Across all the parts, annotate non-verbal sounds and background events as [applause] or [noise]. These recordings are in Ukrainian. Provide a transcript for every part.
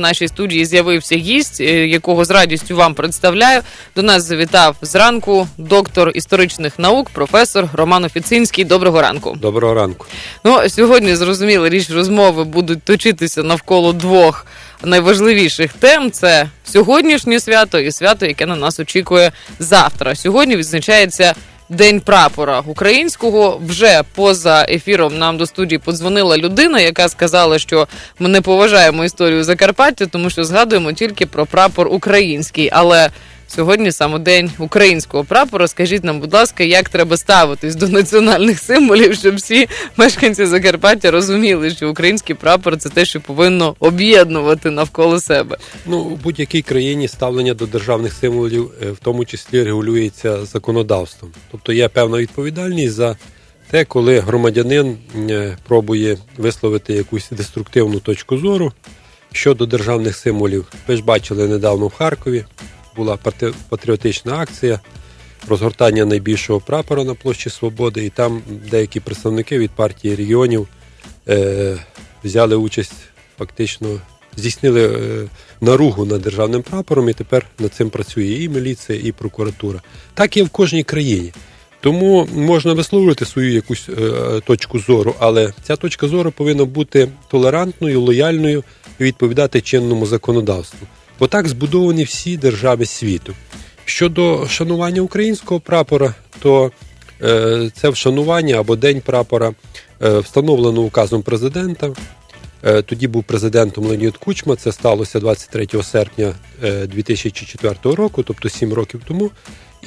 В нашій студії з'явився гість, е, якого з радістю вам представляю. До нас завітав зранку доктор історичних наук, професор Роман Офіцинський. Доброго ранку. Доброго ранку. Ну сьогодні зрозуміло, річ розмови будуть точитися навколо двох найважливіших тем: це сьогоднішнє свято і свято, яке на нас очікує завтра. Сьогодні відзначається. День прапора українського вже поза ефіром нам до студії подзвонила людина, яка сказала, що ми не поважаємо історію Закарпаття, тому що згадуємо тільки про прапор український. Але сьогодні саме день українського прапора. Скажіть нам, будь ласка, як треба ставитись до національних символів, щоб всі мешканці Закарпаття розуміли, що український прапор це те, що повинно об'єднувати навколо себе. Ну, у будь-якій країні ставлення до державних символів, е, в тому числі, регулюється законодавством. Тобто є певна відповідальність за те, коли громадянин е, пробує висловити якусь деструктивну точку зору щодо державних символів. Ви ж бачили недавно в Харкові була патріотична акція. Розгортання найбільшого прапора на площі Свободи, і там деякі представники від партії регіонів е, взяли участь, фактично здійснили е, наругу над державним прапором, і тепер над цим працює і міліція, і прокуратура. Так є в кожній країні. Тому можна висловлювати свою якусь е, точку зору, але ця точка зору повинна бути толерантною, лояльною і відповідати чинному законодавству. Бо так збудовані всі держави світу. Щодо шанування українського прапора, то е, це вшанування або День прапора е, встановлено указом президента. Е, тоді був президентом Леонід Кучма. Це сталося 23 серпня е, 2004 року, тобто 7 років тому.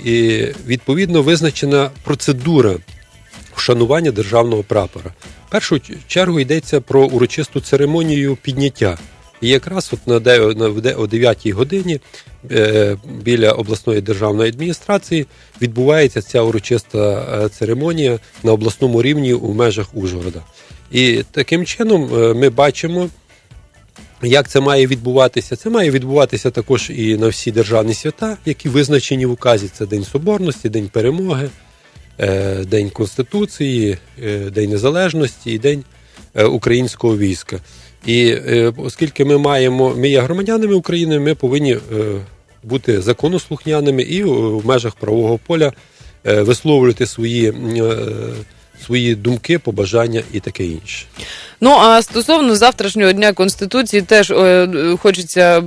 І відповідно визначена процедура вшанування державного прапора. В першу чергу йдеться про урочисту церемонію підняття. І якраз от о 9 годині е, біля обласної державної адміністрації відбувається ця урочиста е, церемонія на обласному рівні у межах Ужгорода. І таким чином е, ми бачимо, як це має відбуватися. Це має відбуватися також і на всі державні свята, які визначені в указі. Це День Соборності, День Перемоги, День Конституції, День Незалежності і День українського війська. І е, оскільки ми маємо, ми є громадянами України, ми повинні е, бути законослухняними і е, в межах правового поля висловлювати свої, свої думки, побажання і таке інше. Ну а стосовно завтрашнього дня конституції, теж е, хочеться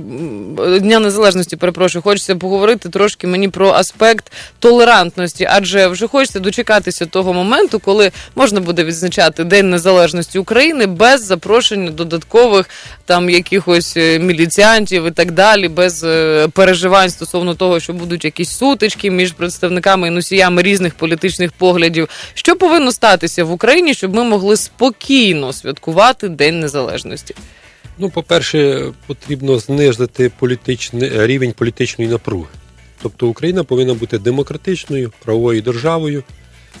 дня незалежності. Перепрошую, хочеться поговорити трошки мені про аспект толерантності, адже вже хочеться дочекатися того моменту, коли можна буде відзначати День Незалежності України без запрошення додаткових там якихось е, міліціантів і так далі, без е, переживань стосовно того, що будуть якісь сутички між представниками і носіями різних політичних поглядів. Що повинно статися в Україні, щоб ми могли спокійно святкувати День Незалежності? Ну, по-перше, потрібно знизити політичний рівень політичної напруги. Тобто Україна повинна бути демократичною правовою державою,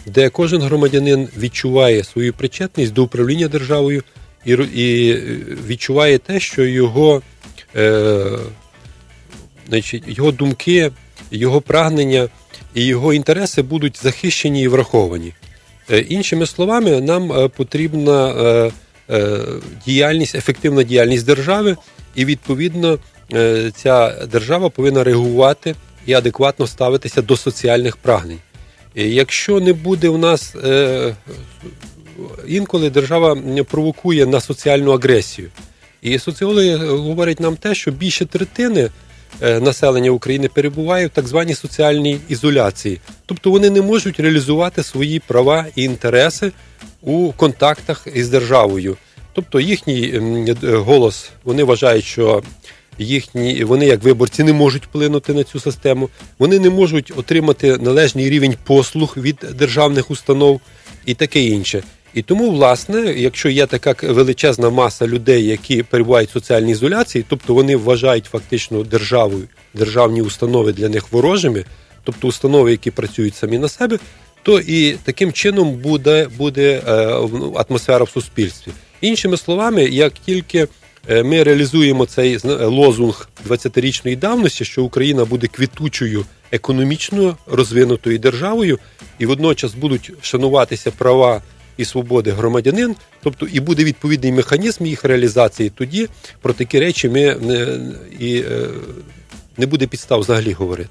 де кожен громадянин відчуває свою причетність до управління державою і, і е, відчуває те, що його, е, значить, його думки, його прагнення і його інтереси будуть захищені і враховані. Е, Іншими словами, нам е, потрібна е, діяльність, ефективна діяльність держави, і відповідно ця держава повинна реагувати і адекватно ставитися до соціальних прагнень. Якщо не буде у нас інколи держава провокує на соціальну агресію. І соціологи говорять нам те, що більше третини населення України перебуває в так званій соціальній ізоляції. Тобто вони не можуть реалізувати свої права і інтереси у контактах із державою. Тобто їхній е, голос, вони вважають, що їхні вони, як виборці, не можуть вплинути на цю систему, вони не можуть отримати належний рівень послуг від державних установ і таке інше. І тому, власне, якщо є така величезна маса людей, які перебувають в соціальній ізоляції, тобто вони вважають фактично державою, державні установи для них ворожими, тобто установи, які працюють самі на себе, то і таким чином буде, буде е, атмосфера в суспільстві. Іншими словами, як тільки е, ми реалізуємо цей лозунг 20-річної давності, що Україна буде квітучою економічно розвинутою державою, і водночас будуть шануватися права і свободи громадянин, тобто і буде відповідний механізм їх реалізації. Тоді про такі речі ми не, і е, не буде підстав взагалі говорити.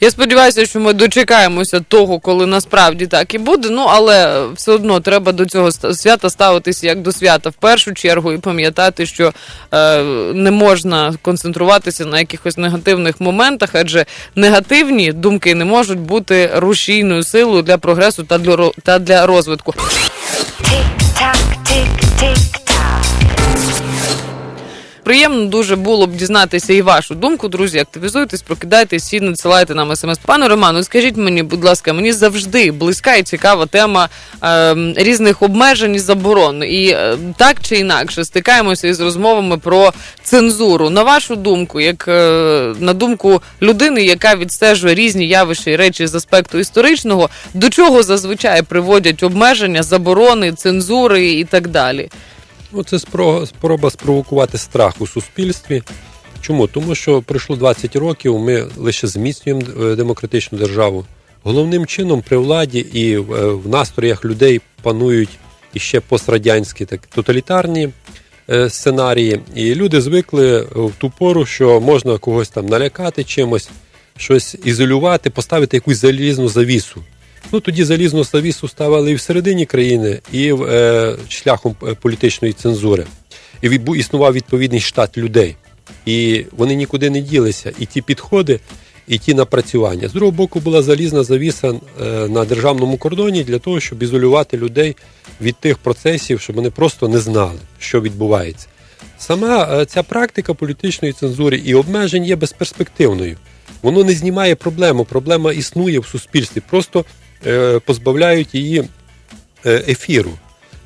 Я сподіваюся, що ми дочекаємося того, коли насправді так і буде. Ну але все одно треба до цього свята ставитися як до свята в першу чергу і пам'ятати, що е, не можна концентруватися на якихось негативних моментах, адже негативні думки не можуть бути рушійною силою для прогресу та для та для розвитку. Tick-tock, tick-tick-tock. Приємно дуже було б дізнатися і вашу думку, друзі. Активізуйтесь, прокидайтесь і надсилайте нам смс. Пане Роману, скажіть мені, будь ласка, мені завжди близька і цікава тема е, різних обмежень і заборон. І е, так чи інакше стикаємося із розмовами про цензуру. На вашу думку, як е, на думку людини, яка відстежує різні явища і речі з аспекту історичного, до чого зазвичай приводять обмеження, заборони, цензури і так далі. Ну, це спро- спроба спровокувати страх у суспільстві. Чому? Тому що пройшло 20 років, ми лише зміцнюємо е, демократичну державу. Головним чином при владі і в, е, настроях людей панують іще пострадянські так, тоталітарні е, сценарії. І люди звикли в ту пору, що можна когось там налякати чимось, щось ізолювати, поставити якусь залізну завісу. Ну тоді залізну завісу ставили і всередині країни, і е, шляхом е, політичної цензури. І існував відповідний штат людей. І вони нікуди не ділися. І ті підходи, і ті напрацювання. З другого боку, була залізна завіса е, на державному кордоні для того, щоб ізолювати людей від тих процесів, щоб вони просто не знали, що відбувається. Сама е, ця практика політичної цензури і обмежень є безперспективною. Воно не знімає проблему. Проблема існує в суспільстві. Просто позбавляють її е, ефіру,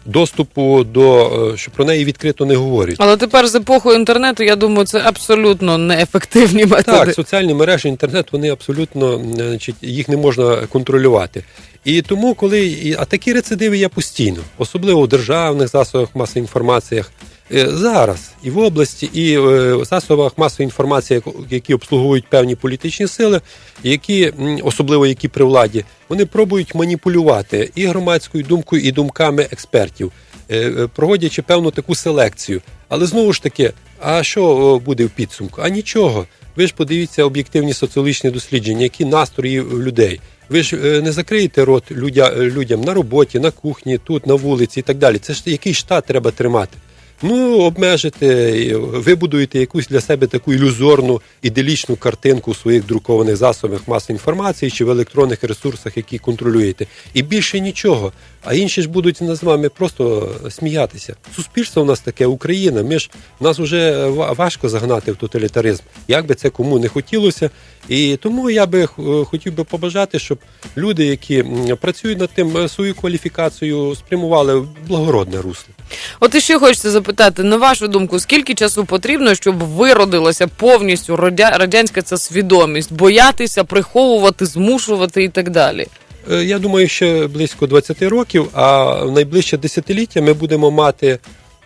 доступу до е, що про неї відкрито не говорять. Але тепер з епохою інтернету, я думаю, це абсолютно неефективні методи. Так, соціальні мережі, інтернет, вони абсолютно е, значить, їх не можна контролювати. І тому, коли а такі рецидиви є постійно, особливо в державних засобах масової інформації. Е, Зараз і в області, і е, в засобах масової інформації, які обслуговують певні політичні сили, які особливо які при владі, вони пробують маніпулювати і громадською думкою, і думками експертів, е, проводячи певну таку селекцію. Але знову ж таки, а що буде в підсумку? А нічого. Ви ж подивіться об'єктивні соціологічні дослідження, які настрої в людей. Ви ж е, не закриєте рот людя, е, людям на роботі, на кухні, тут, на вулиці і так далі. Це ж який штат треба тримати? Ну, обмежите, вибудуєте якусь для себе таку ілюзорну іделічну картинку у своїх друкованих засобах масової інформації чи в електронних ресурсах, які контролюєте. І більше нічого. А інші ж будуть над вами просто сміятися. Суспільство у нас таке, Україна. Ми ж нас вже важко загнати в тоталітаризм. Як би це кому не хотілося. І тому я би е, хотів би побажати, щоб люди, які працюють над тим, е, свою кваліфікацію спрямували в благородне русло. От і ще хочеться запитати, на вашу думку, скільки часу потрібно, щоб виродилася повністю радянська ця свідомість, боятися, приховувати, змушувати і так далі? Е, Я думаю, ще близько 20 років, а в найближче десятиліття ми будемо мати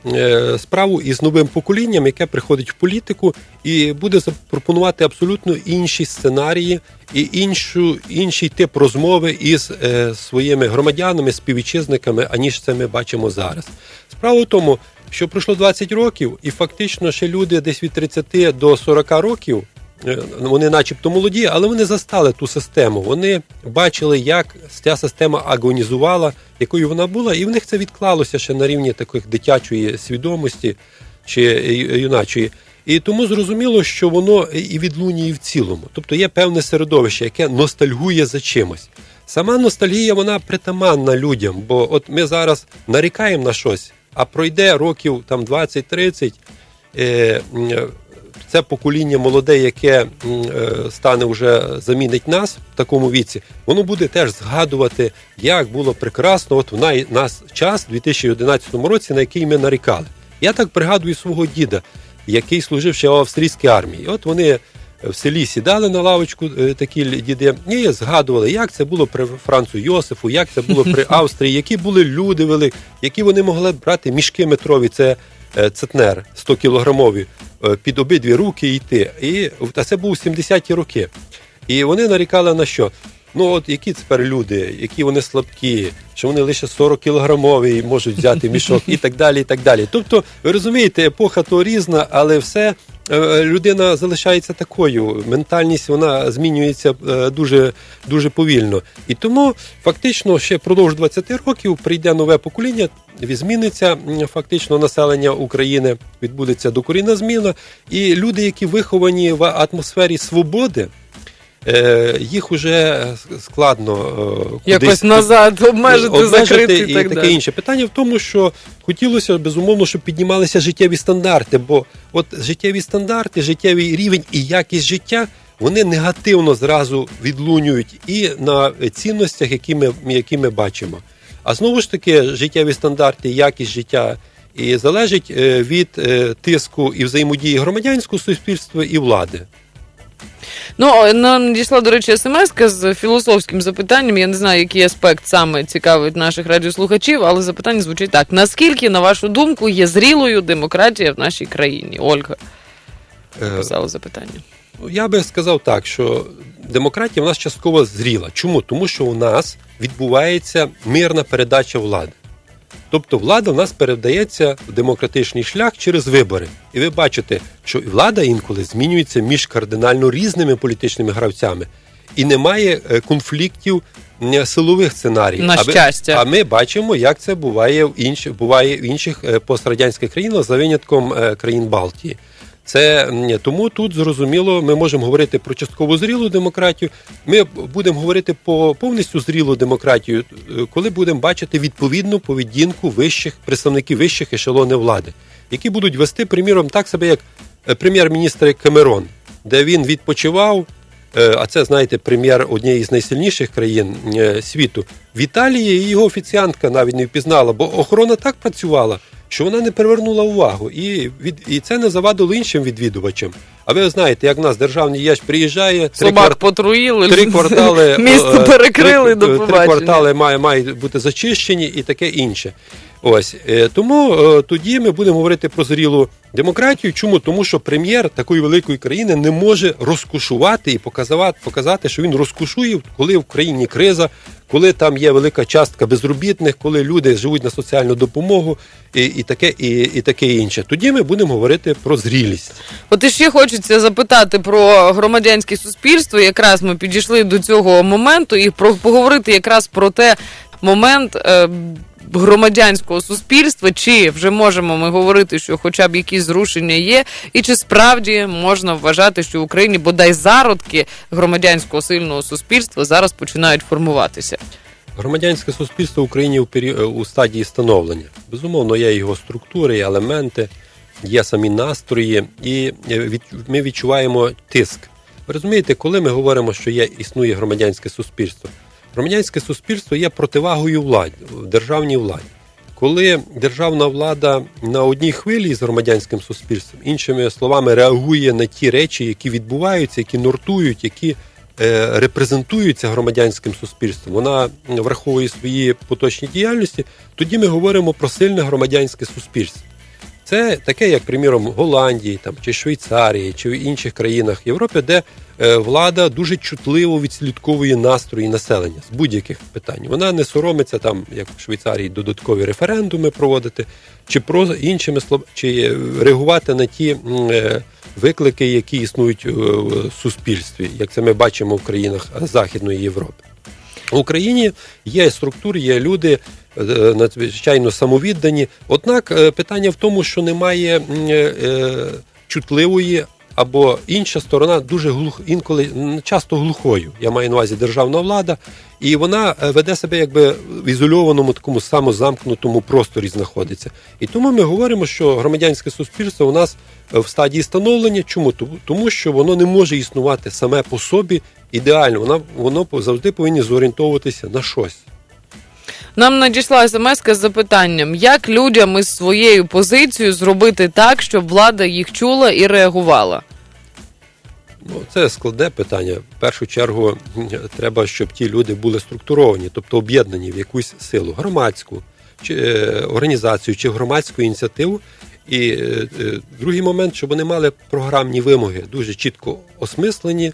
е, справу із новим поколінням, яке приходить в політику і буде запропонувати абсолютно інші сценарії і іншу, інший тип розмови із е, своїми громадянами, співвітчизниками, аніж це ми бачимо зараз. Справа в тому, що пройшло 20 років, і фактично ще люди десь від 30 до 40 років Вони, начебто, молоді, але вони застали ту систему. Вони бачили, як ця система агонізувала, якою вона була, і в них це відклалося ще на рівні таких дитячої свідомості чи юначої. І тому зрозуміло, що воно і відлунює в цілому. Тобто є певне середовище, яке ностальгує за чимось. Сама ностальгія вона притаманна людям, бо от ми зараз нарікаємо на щось, а пройде років там 20-30, е, м, е, це покоління молоде, яке е, стане вже замінить нас в такому віці, воно буде теж згадувати, як було прекрасно. От в нас час у 2011 році, на який ми нарікали. Я так пригадую свого діда, який служив ще в австрійській армії. От вони в селі сідали на лавочку, е, такі діди, і згадували, як це було при Францу Йосифу, як це було при [laughs] Австрії, які були люди великі, які вони могли брати мішки метрові. Це е, цетнер 100 кілограмові під обидві руки йти. І та це був 70-ті роки. І вони нарікали на що? Ну от які тепер люди, які вони слабкі, що вони лише 40 кілограмові можуть взяти мішок і так далі. і так далі. Тобто, ви розумієте, епоха то різна, але все е, людина залишається такою. Ментальність вона змінюється е, дуже, дуже повільно. І тому фактично ще впродовж 20 років прийде нове покоління, зміниться фактично населення України, відбудеться докорінна зміна, і люди, які виховані в атмосфері свободи. Е, Їх уже складно е, Якось назад обмежити, закрити і і так таке далі. інше. Питання в тому, що хотілося безумовно, щоб піднімалися життєві стандарти, бо от життєві стандарти, життєвий рівень і якість життя. Вони негативно зразу відлунюють і на цінностях, які ми, які ми бачимо. А знову ж таки, життєві стандарти, якість життя і залежить е, від е, тиску і взаємодії громадянського суспільства і влади. Ну, нам надійшла, до речі, смс з філософським запитанням. Я не знаю, який аспект саме цікавить наших радіослухачів, але запитання звучить так: наскільки, на вашу думку, є зрілою демократія в нашій країні? Ольга Е, писала запитання. Я би сказав так, що демократія в нас частково зріла. Чому? Тому що у нас відбувається мирна передача влади. Тобто влада в нас передається в демократичний шлях через вибори. І ви бачите, що влада інколи змінюється між кардинально різними політичними гравцями. І немає е, конфліктів силових сценаріїв. На щастя. А ми бачимо, як це буває в інших, буває в інших е, пострадянських країнах за винятком е, країн Балтії. Це м, тому тут зрозуміло, ми можемо говорити про частково зрілу демократію. Ми будемо говорити по повністю зрілу демократію, е, коли будемо бачити відповідну поведінку вищих представників вищих ешелонів влади, які будуть вести, приміром, так себе як е, прем'єр-міністр Камерон, де він відпочивав. Е, А це, знаєте, прем'єр однієї з найсильніших країн світу. В Італії його офіціантка навіть не впізнала, бо охорона так працювала, що вона не привернула увагу. І, від, і це не завадило іншим відвідувачам. А ви знаєте, як в нас державний ящ приїжджає, три Собак потруїли, три квартали [laughs] місто е, перекрили три, до три побачення. квартали має, мають бути зачищені і таке інше. Ось е, тому е, тоді ми будемо говорити про зрілу демократію. Чому? Тому що прем'єр такої великої країни не може розкушувати і показати, показати, що він розкушує, коли в країні криза, коли там є велика частка безробітних, коли люди живуть на соціальну допомогу і, і таке, і, і таке інше. Тоді ми будемо говорити про зрілість. От і ще хочеться запитати про громадянське суспільство. Якраз ми підійшли до цього моменту і про поговорити якраз про те момент. Е, Громадянського суспільства, чи вже можемо ми говорити, що хоча б якісь зрушення є, і чи справді можна вважати, що в Україні бодай зародки громадянського сильного суспільства зараз починають формуватися? Громадянське суспільство в Україні у, пері... у стадії становлення. Безумовно, є його структури, елементи, є самі настрої, і е, від... ми відчуваємо тиск. Ви розумієте, коли ми говоримо, що є існує громадянське суспільство, громадянське суспільство є противагою владі, державній владі. Коли державна влада на одній хвилі з громадянським суспільством, іншими словами, реагує на ті речі, які відбуваються, які нортують, які е, репрезентуються громадянським суспільством, вона враховує свої поточні діяльності, тоді ми говоримо про сильне громадянське суспільство. Це таке, як, приміром, Голландії там, чи Швейцарії, чи в інших країнах Європи, де е, влада дуже чутливо відслідковує настрої населення з будь-яких питань. Вона не соромиться там, як в Швейцарії, додаткові референдуми проводити, чи про іншими слов, чи е, реагувати на ті е, виклики, які існують в суспільстві, як це ми бачимо в країнах Західної Європи. В Україні є структури, є люди надзвичайно самовіддані. Однак е, питання в тому, що немає е, е, чутливої або інша сторона дуже глух, інколи часто глухою. Я маю на увазі державна влада, і вона е, веде себе якби в ізольованому такому самозамкнутому просторі знаходиться. І тому ми говоримо, що громадянське суспільство у нас е, в стадії становлення. Чому? Тому- що воно не може існувати саме по собі ідеально. Воно, воно завжди повинні зорієнтовуватися на щось. Нам надійшла смс з запитанням, як людям із своєю позицією зробити так, щоб влада їх чула і реагувала. Ну, це складне питання. В першу чергу треба, щоб ті люди були структуровані, тобто об'єднані в якусь силу, громадську чи е, організацію чи громадську ініціативу. І е, е, другий момент, щоб вони мали програмні вимоги, дуже чітко осмислені,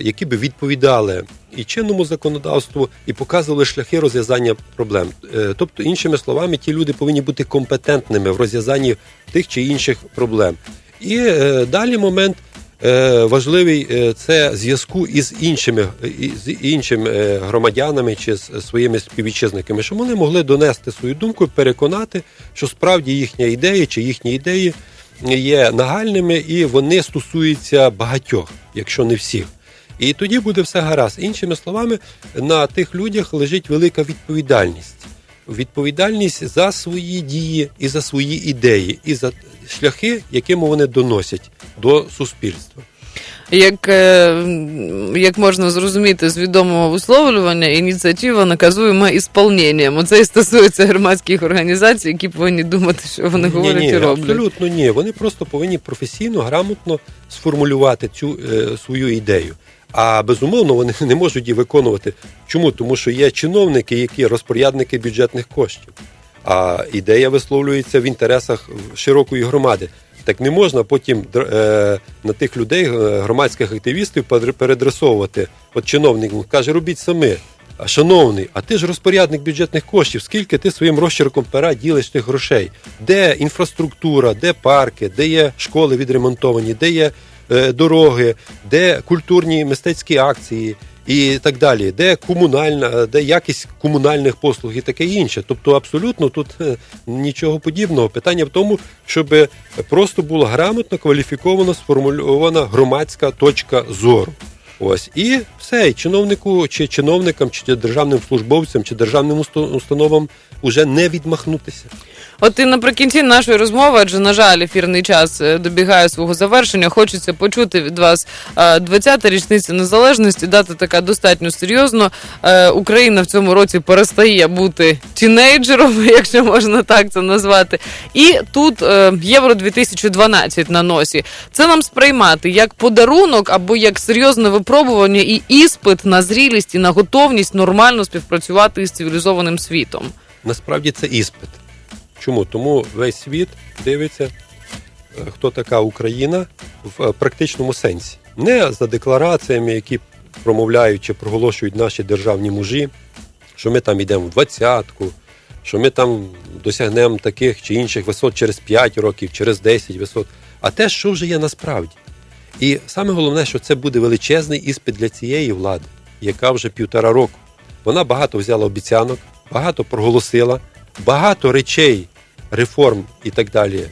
які би відповідали і чинному законодавству, і показували шляхи розв'язання проблем. Е, тобто, іншими словами, ті люди повинні бути компетентними в розв'язанні тих чи інших проблем. І е, далі момент е, важливий е, це зв'язку із іншими з іншими е, громадянами чи з своїми співвітчизниками, щоб вони могли донести свою думку, переконати, що справді їхня ідея чи їхні ідеї є нагальними і вони стосуються багатьох, якщо не всіх. І тоді буде все гаразд. Іншими словами, на тих людях лежить велика відповідальність. Відповідальність за свої дії і за свої ідеї, і за шляхи, якими вони доносять до суспільства. Як, е, як можна зрозуміти з відомого висловлювання, ініціатива наказуємо ісполненням. Оце і стосується громадських організацій, які повинні думати, що вони говорять ні, і роблять. абсолютно ні. Вони просто повинні професійно, грамотно сформулювати цю е, свою ідею. А безумовно вони [laughs] не можуть її виконувати. Чому? Тому що є чиновники, які розпорядники бюджетних коштів. А ідея висловлюється в інтересах широкої громади. Так не можна потім е, на тих людей, е, громадських активістів, пере- передресовувати. От чиновник каже, робіть самі. А шановний, а ти ж розпорядник бюджетних коштів, скільки ти своїм розчерком пера ділиш тих грошей? Де інфраструктура, де парки, де є школи відремонтовані, де є е, дороги, де культурні мистецькі акції і так далі, де комунальна, де якість комунальних послуг і таке інше. Тобто, абсолютно тут е, нічого подібного. Питання в тому, щоб просто була грамотно, кваліфіковано сформульована громадська точка зору. Ось і все, і чиновнику чи чиновникам, чи державним службовцям, чи державним установам уже не відмахнутися. От і наприкінці нашої розмови, адже на жаль, ефірний час е, добігає свого завершення. Хочеться почути від вас е, 20-та річниця незалежності. Дата така достатньо серйозно. Е, Україна в цьому році перестає бути тінейджером, [laughs] якщо можна так це назвати. І тут е, євро 2012 на носі. Це нам сприймати як подарунок або як серйозне випробування і іспит на зрілість і на готовність нормально співпрацювати із цивілізованим світом. Насправді це іспит. Чому? Тому весь світ дивиться, е, хто така Україна в е, практичному сенсі. Не за деклараціями, які промовляють чи проголошують наші державні мужі, що ми там йдемо в двадцятку, що ми там досягнемо таких чи інших висот через 5 років, через 10 висот. А те, що вже є насправді. І саме головне, що це буде величезний іспит для цієї влади, яка вже півтора року. Вона багато взяла обіцянок, багато проголосила, багато речей, реформ і так далі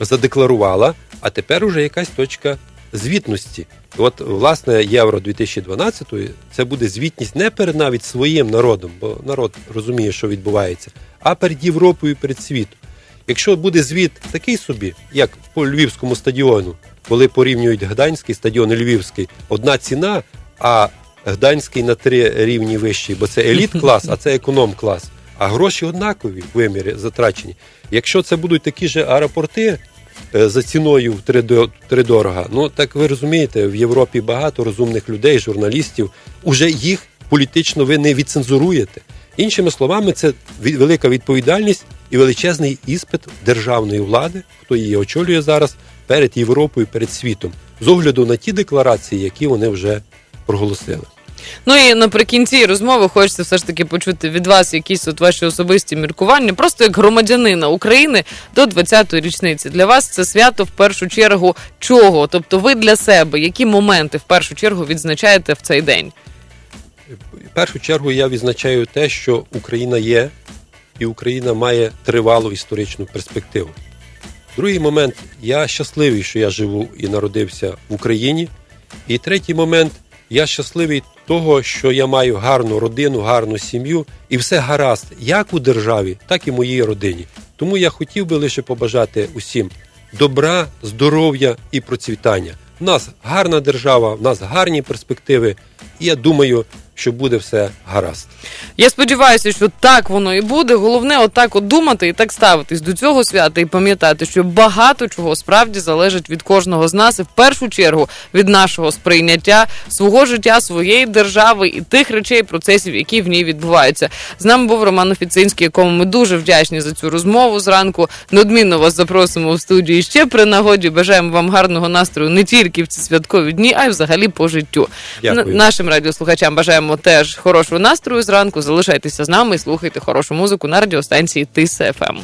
задекларувала, а тепер уже якась точка звітності. От, власне, Євро 2012 це буде звітність не перед навіть своїм народом, бо народ розуміє, що відбувається, а перед Європою, перед світом. Якщо буде звіт такий собі, як по Львівському стадіону, коли порівнюють Гданський стадіон і Львівський, одна ціна, а Гданський на три рівні вищий, бо це еліт клас, а це економ клас. А гроші однакові в вимірі затрачені. Якщо це будуть такі ж аеропорти е, за ціною в дорога, ну так ви розумієте, в Європі багато розумних людей, журналістів, уже їх політично ви не відцензуруєте. Іншими словами, це велика відповідальність і величезний іспит державної влади, хто її очолює зараз перед Європою, перед світом, з огляду на ті декларації, які вони вже проголосили. Ну і наприкінці розмови хочеться все ж таки почути від вас якісь от ваші особисті міркування, просто як громадянина України до 20-ї річниці. Для вас це свято в першу чергу чого? Тобто, ви для себе які моменти в першу чергу відзначаєте в цей день? В першу чергу я відзначаю те, що Україна є, і Україна має тривалу історичну перспективу. Другий момент я щасливий, що я живу і народився в Україні. І третій момент я щасливий того, що я маю гарну родину, гарну сім'ю, і все гаразд, як у державі, так і моїй родині. Тому я хотів би лише побажати усім добра, здоров'я і процвітання. У нас гарна держава, в нас гарні перспективи, І я думаю, що буде все гаразд. Я сподіваюся, що так воно і буде. Головне, отак от думати і так ставитись до цього свята і пам'ятати, що багато чого справді залежить від кожного з нас, і в першу чергу від нашого сприйняття свого життя, своєї держави і тих речей, процесів, які в ній відбуваються. З нами був Роман Офіцинський, якому ми дуже вдячні за цю розмову зранку. Неодмінно вас запросимо в студію ще при нагоді. Бажаємо вам гарного настрою не тільки в ці святкові дні, а й взагалі по життю. Дякую. Нашим радіослухачам бажаємо теж хорошого настрою зранку. Залишайтеся з нами і слухайте хорошу музику на радіостанції Тис ФМ.